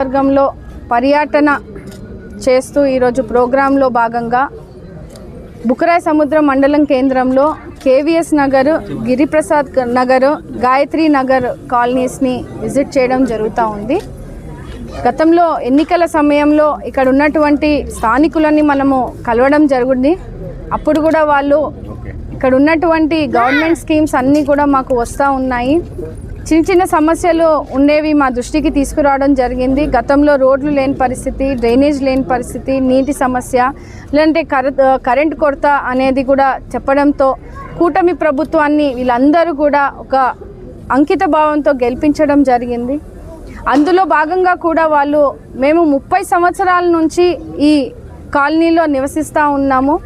వర్గంలో పర్యటన చేస్తూ ఈరోజు ప్రోగ్రాంలో భాగంగా బుకరాయ్ సముద్రం మండలం కేంద్రంలో కేవీఎస్ నగర్ గిరిప్రసాద్ నగర్ గాయత్రి నగర్ కాలనీస్ని విజిట్ చేయడం జరుగుతూ ఉంది. గతంలో ఎన్నికల సమయంలో ఇక్కడ ఉన్నటువంటి స్థానికులని మనము కలవడం జరుగుతుంది అప్పుడు కూడా వాళ్ళు ఇక్కడ ఉన్నటువంటి గవర్నమెంట్ స్కీమ్స్ అన్నీ కూడా మాకు వస్తూ ఉన్నాయి. చిన్న చిన్న సమస్యలు ఉండేవి మా దృష్టికి తీసుకురావడం జరిగింది. గతంలో రోడ్లు లేని పరిస్థితి డ్రైనేజ్ లేని పరిస్థితి నీటి సమస్య లేదంటే కర కరెంట్ కొరత అనేది కూడా చెప్పడంతో కూటమి ప్రభుత్వాన్ని వీళ్ళందరూ కూడా ఒక అంకిత భావంతో గెలిపించడం జరిగింది. అందులో భాగంగా కూడా వాళ్ళు మేము ముప్పై సంవత్సరాల నుంచి ఈ కాలనీలో నివసిస్తూ ఉన్నాము.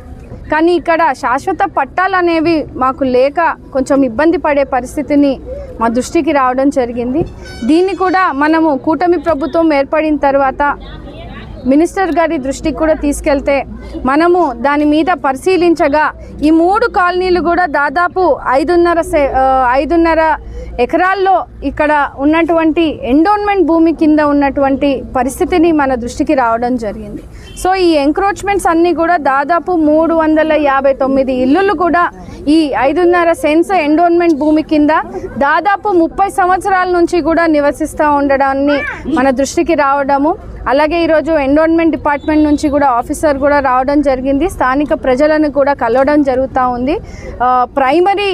కానీ ఇక్కడ శాశ్వత పట్టాలు అనేవి మాకు లేక కొంచెం ఇబ్బంది పడే పరిస్థితిని మా దృష్టికి రావడం జరిగింది. దీన్ని కూడా మనము కూటమి ప్రభుత్వం ఏర్పడిన తర్వాత మినిస్టర్ గారి దృష్టికి కూడా తీసుకెళ్తే మనము దాని మీద పరిశీలించగా ఈ మూడు కాలనీలు కూడా దాదాపు ఐదున్నర సే- ఐదున్నర ఎకరాల్లో ఇక్కడ ఉన్నటువంటి ఎండోన్మెంట్ భూమి కింద ఉన్నటువంటి పరిస్థితిని మన దృష్టికి రావడం జరిగింది. సో ఈ ఎంక్రోచ్మెంట్స్ అన్నీ కూడా దాదాపు మూడు వందల యాభై తొమ్మిది ఇల్లులు కూడా ఈ ఐదున్నర సెన్స్ ఎండోన్మెంట్ భూమి కింద దాదాపు ముప్పై సంవత్సరాల నుంచి కూడా నివసిస్తూ ఉండడాన్ని మన దృష్టికి రావడము అలాగే ఈరోజు ఎండోన్మెంట్ డిపార్ట్మెంట్ నుంచి కూడా ఆఫీసర్ కూడా రావడం జరిగింది స్థానిక ప్రజలను కూడా కలవడం జరుగుతూ ఉంది. ప్రైమరీ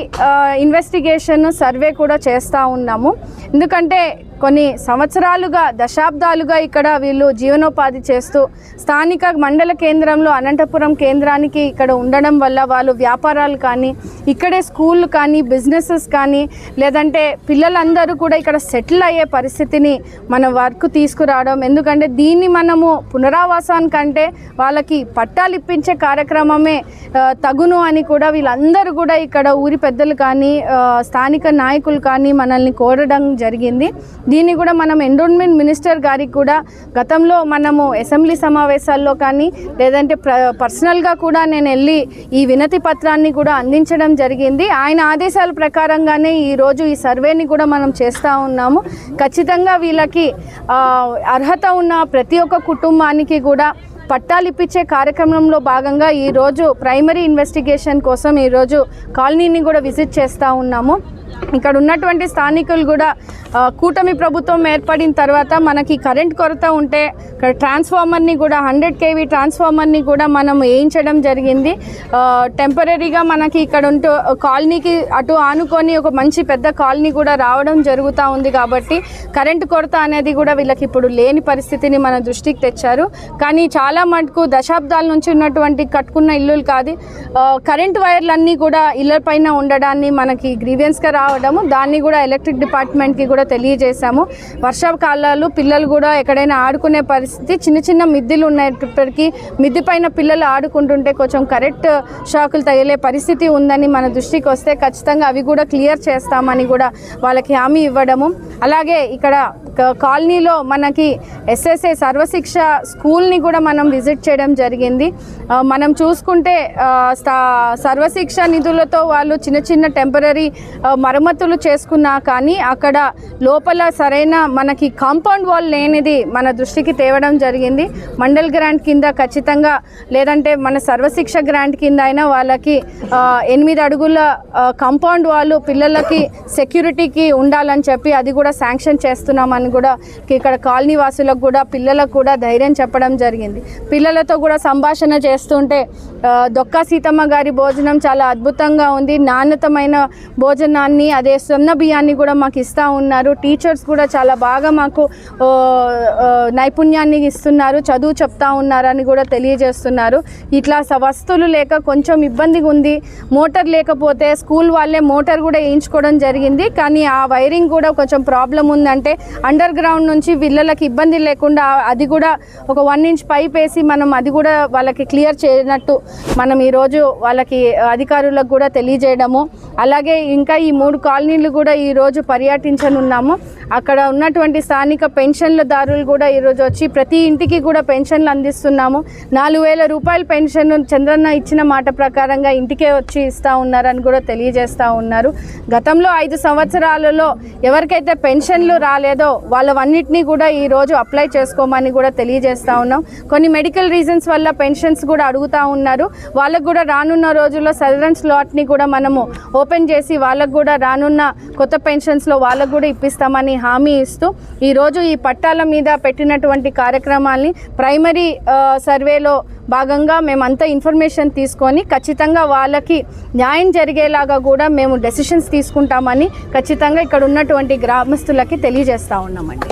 ఇన్వెస్టిగేషన్ సర్వే కూడా చేస్తూ ఉన్నాము. ఎందుకంటే కొన్ని సంవత్సరాలుగా దశాబ్దాలుగా ఇక్కడ వీళ్ళు జీవనోపాధి చేస్తూ స్థానిక మండల కేంద్రంలో అనంతపురం కేంద్రానికి ఇక్కడ ఉండడం వల్ల వాళ్ళు వ్యాపారాలు కానీ ఇక్కడే స్కూళ్ళు కానీ బిజినెసెస్ కానీ లేదంటే పిల్లలందరూ కూడా ఇక్కడ సెటిల్ అయ్యే పరిస్థితిని మన వర్క్ తీసుకురావడం. ఎందుకంటే దీన్ని మనము పునరావాసానికంటే వాళ్ళకి పట్టాలు ఇప్పించే కార్యక్రమమే తగును అని కూడా వీళ్ళందరూ కూడా ఇక్కడ ఊరి పెద్దలు కానీ స్థానిక నాయకులు కానీ మనల్ని కోరడం జరిగింది. దీన్ని కూడా మనం ఎండోన్మెంట్ మినిస్టర్ గారికి కూడా గతంలో మనము అసెంబ్లీ సమావేశాల్లో కానీ లేదంటే పర్సనల్గా కూడా నేను వెళ్ళి ఈ వినతి పత్రాన్ని కూడా అందించడం జరిగింది. ఆయన ఆదేశాల ప్రకారంగానే ఈరోజు ఈ సర్వేని కూడా మనం చేస్తూ ఉన్నాము. ఖచ్చితంగా వీళ్ళకి అర్హత ఉన్న ప్రతి ఒక్క కుటుంబానికి కూడా పట్టాలు ఇప్పించే కార్యక్రమంలో భాగంగా ఈరోజు ప్రైమరీ ఇన్వెస్టిగేషన్ కోసం ఈరోజు కాలనీని కూడా విజిట్ చేస్తూ ఉన్నాము. ఇక్కడ ఉన్నటువంటి స్థానికులు కూడా కూటమి ప్రభుత్వం ఏర్పడిన తర్వాత మనకి కరెంట్ కొరత ఉంటే ఇక్కడ ట్రాన్స్ఫార్మర్ని కూడా హండ్రెడ్ కేవీ ట్రాన్స్ఫార్మర్ని కూడా మనం వేయించడం జరిగింది. టెంపరీగా మనకి ఇక్కడ ఉంటూ కాలనీకి అటు ఆనుకొని ఒక మంచి పెద్ద కాలనీ కూడా రావడం జరుగుతూ ఉంది కాబట్టి కరెంటు కొరత అనేది కూడా వీళ్ళకి ఇప్పుడు లేని పరిస్థితిని మన దృష్టికి తెచ్చారు. కానీ చాలా మటుకు దశాబ్దాల నుంచి ఉన్నటువంటి కట్టుకున్న ఇల్లులు కాదు కరెంట్ వైర్లన్నీ కూడా ఇళ్ళ పైన ఉండడాన్ని మనకి గ్రీవియన్స్గా రావడము దాన్ని కూడా ఎలక్ట్రిక్ డిపార్ట్మెంట్కి కూడా తెలియజేశాము. వర్షాకాలాలు పిల్లలు కూడా ఎక్కడైనా ఆడుకునే పరిస్థితి చిన్న చిన్న మిద్దెలు ఉన్నప్పటికీ మిద్దె పైన పిల్లలు ఆడుకుంటుంటే కొంచెం కరెక్ట్ షాకులు తగిలే పరిస్థితి ఉందని మన దృష్టికి వస్తే ఖచ్చితంగా అవి కూడా క్లియర్ చేస్తామని కూడా వాళ్ళకి హామీ ఇవ్వడము. అలాగే ఇక్కడ కాలనీలో మనకి ఎస్ఎస్ఏ సర్వశిక్ష స్కూల్ని కూడా మనం విజిట్ చేయడం జరిగింది. మనం చూసుకుంటే సర్వశిక్ష నిధులతో వాళ్ళు చిన్న చిన్న టెంపరీ మరమ్మతులు చేసుకున్నా కానీ అక్కడ లోపల సరైన మనకి కాంపౌండ్ వాల్ లేనిది మన దృష్టికి తేవడం జరిగింది. మండల్ గ్రాంట్ కింద ఖచ్చితంగా లేదంటే మన సర్వశిక్ష గ్రాంట్ కింద అయినా వాళ్ళకి ఎనిమిది అడుగుల కాంపౌండ్ వాళ్ళు పిల్లలకి సెక్యూరిటీకి ఉండాలని చెప్పి అది కూడా శాంక్షన్ చేస్తున్నామని కూడా ఇక్కడ కాలనీ వాసులకు కూడా పిల్లలకు కూడా ధైర్యం చెప్పడం జరిగింది. పిల్లలతో కూడా సంభాషణ చేస్తుంటే దొక్కా సీతమ్మ గారి భోజనం చాలా అద్భుతంగా ఉంది. నాణ్యతమైన భోజనాన్ని అదే సొన్న బియ్యాన్ని కూడా మాకు ఇస్తూ ఉన్నారు. టీచర్స్ కూడా చాలా బాగా మాకు నైపుణ్యాన్ని ఇస్తున్నారు. చదువు చెప్తా ఉన్నారని కూడా తెలియజేస్తున్నారు. ఇట్లా స- వస్తువులు లేక కొంచెం ఇబ్బందిగా ఉంది. మోటార్ లేకపోతే స్కూల్ వాళ్ళే మోటార్ కూడా వేయించుకోవడం జరిగింది. కానీ ఆ వైరింగ్ కూడా కొంచెం ప్రాబ్లం ఉందంటే అండర్ గ్రౌండ్ నుంచి పిల్లలకి ఇబ్బంది లేకుండా అది కూడా ఒక వన్ ఇంచ్ పైప్ వేసి మనం అది కూడా వాళ్ళకి క్లియర్ చేయనట్టు మనం ఈరోజు వాళ్ళకి అధికారులకు కూడా తెలియజేయడము. అలాగే ఇంకా ఈ మూడు కాలనీలు కూడా ఈరోజు పర్యటించనున్నాము. అక్కడ ఉన్నటువంటి స్థానిక పెన్షన్లదారులు కూడా ఈరోజు వచ్చి ప్రతి ఇంటికి కూడా పెన్షన్లు అందిస్తున్నాము. నాలుగు వేల రూపాయల పెన్షన్ చంద్రన్న ఇచ్చిన మాట ప్రకారంగా ఇంటికే వచ్చి ఇస్తూ ఉన్నారని కూడా తెలియజేస్తూ ఉన్నారు. గతంలో ఐదు సంవత్సరాలలో ఎవరికైతే పెన్షన్లు రాలేదో వాళ్ళవన్నిటినీ కూడా ఈరోజు అప్లై చేసుకోమని కూడా తెలియజేస్తూ ఉన్నాం. కొన్ని మెడికల్ రీజన్స్ వల్ల పెన్షన్స్ కూడా అడుగుతూ ఉన్నారు. వాళ్ళకు కూడా రానున్న రోజుల్లో సదరన్ స్లాట్ని కూడా మనము ఓపెన్ చేసి వాళ్ళకు కూడా రానున్న కొత్త పెన్షన్స్లో వాళ్ళకు కూడా ఇప్పిస్తామని హామీ ఇస్తూ ఈరోజు ఈ పట్టాల మీద పెట్టినటువంటి కార్యక్రమాల్ని ప్రైమరీ సర్వేలో భాగంగా మేమంతా ఇన్ఫర్మేషన్ తీసుకొని ఖచ్చితంగా వాళ్ళకి న్యాయం జరిగేలాగా కూడా మేము డెసిషన్స్ తీసుకుంటామని ఖచ్చితంగా ఇక్కడ ఉన్నటువంటి గ్రామస్తులకి తెలియజేస్తూ ఉన్నామండి.